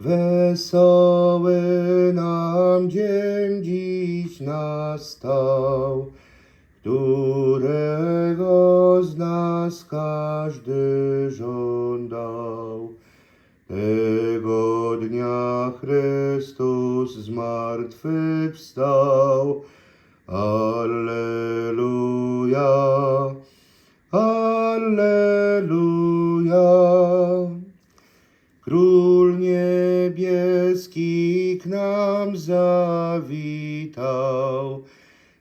Wesoły nam dzień dziś nastał, którego z nas każdy żądał. Tego dnia Chrystus zmartwychwstał. Alleluja, niebieski nam zawitał,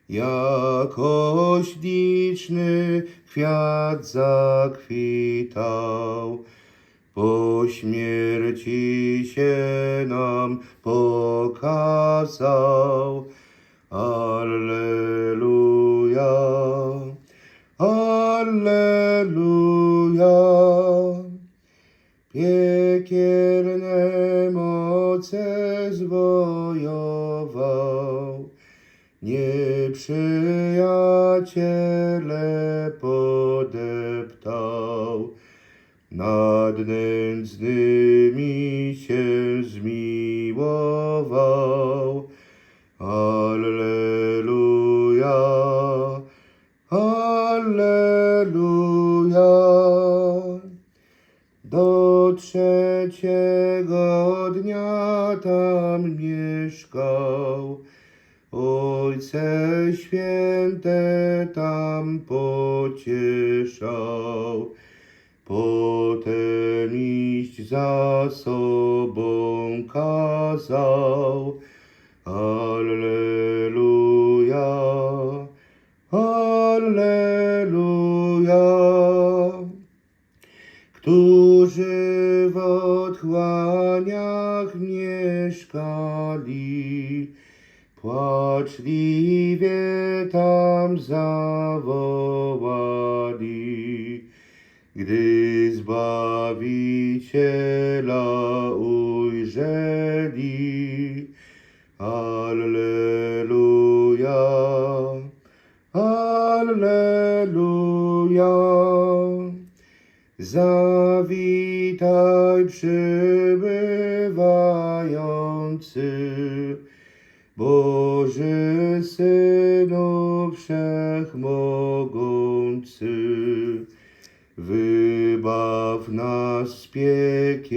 jako śliczny kwiat zakwitał. Po śmierci się nam pokazał. Alleluja, Alleluja. Piekielne moce zwojował, nieprzyjaciele podeptał, nad nędznymi się zmiłował. Ojce święte tam pocieszał. Potem iść za sobą kazał. Alleluja, płaczliwie tam zawołali. Gdy Zbawiciela ujrzeli, Alleluja, Alleluja. Zawitaj przybywający, Boży Synu Wszechmogący. Wybaw nas z piekielnej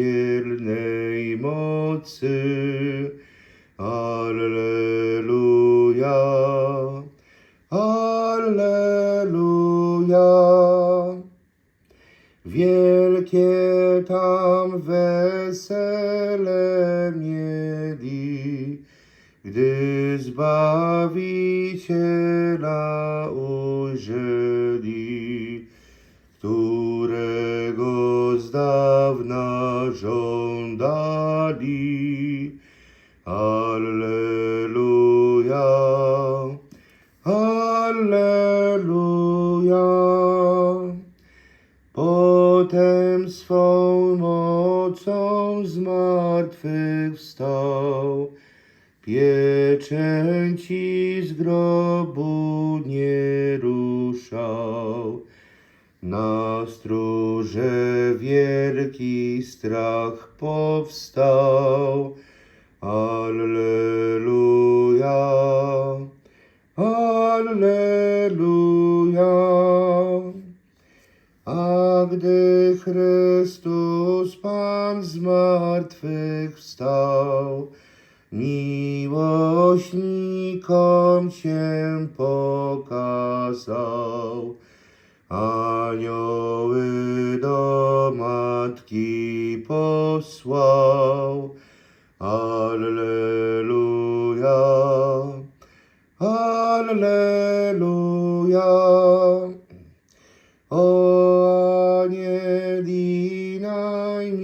mocy. Alleluja, Alleluja. Wielkie tam wesele mieli, gdy Zbawiciela ujrzeli, którego z dawna żądali. Alleluja, Alleluja. Potem swą mocą zmartwychwstał, pieczęci z grobu nie ruszał. Na stróże wielki strach powstał. Alleluja, Alleluja. A gdy Chrystus Pan zmartwychwstał, miłośnikom się pokazał. Anioły do matki posłał. Alleluja, Alleluja. O anieli najmilejsi,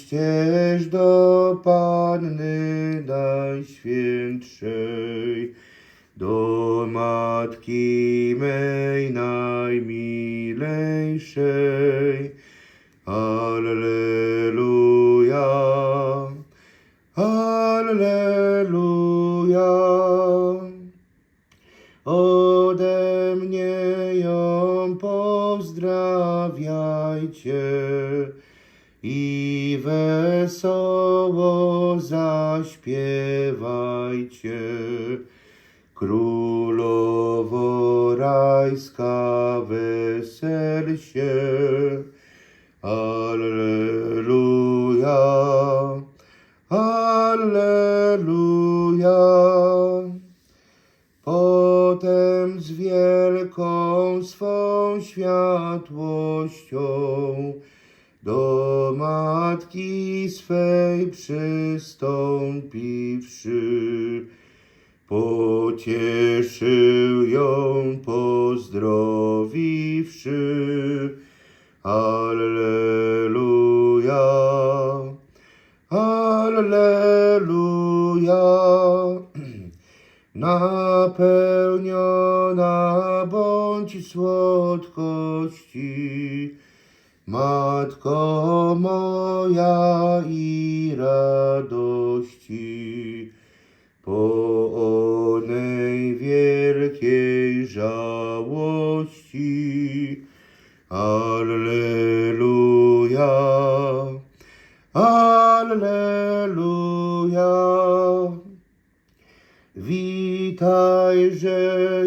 idźcież do Panny Najświętszej, do Matki mej najmilejszej. Alleluja, Alleluja. Ode mnie ją pozdrawiajcie. I wesoło zaśpiewajcie. Królowo rajska wesel się. Alleluja, Alleluja. Potem z wielką swą światłością do matki swej przystąpiwszy, pocieszył ją pozdrowiwszy. Alleluja, Alleluja. Napełniona bądź słodkości, Matko moja i radości, po onej wielkiej żałości. Alleluja, Alleluja. Witajże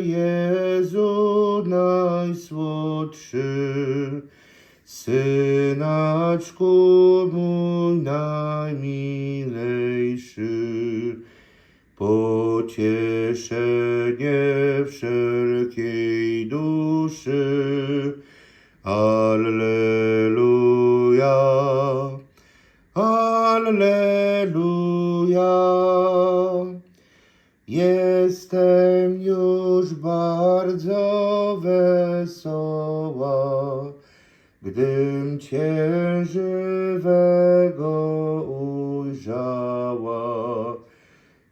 Jezu najsłodszy, Synaczku mój najmilejszy, pocieszenie wszelkiej duszy. Alleluja, Alleluja. Jestem już bardzo wesoła, gdym Cię żywego ujrzała,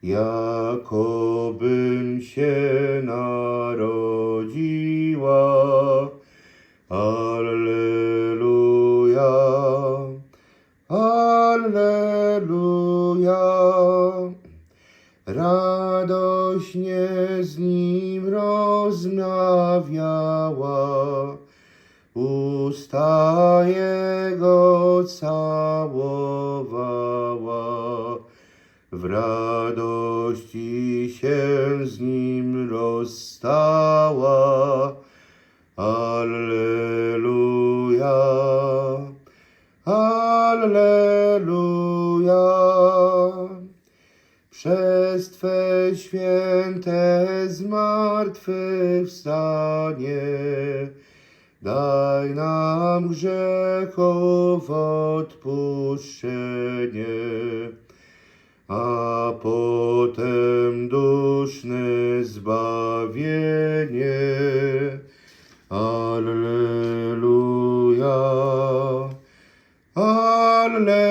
jakobym się narodziła. Alleluja, Alleluja. Radośnie z nim rozmawiała, usta jego całowała. W radości się z nim rozstała. Alleluja, Alleluja. Przez Twe święte zmartwychwstanie daj nam grzechów odpuszczenie, a potem duszne zbawienie. Alleluja, Alleluja.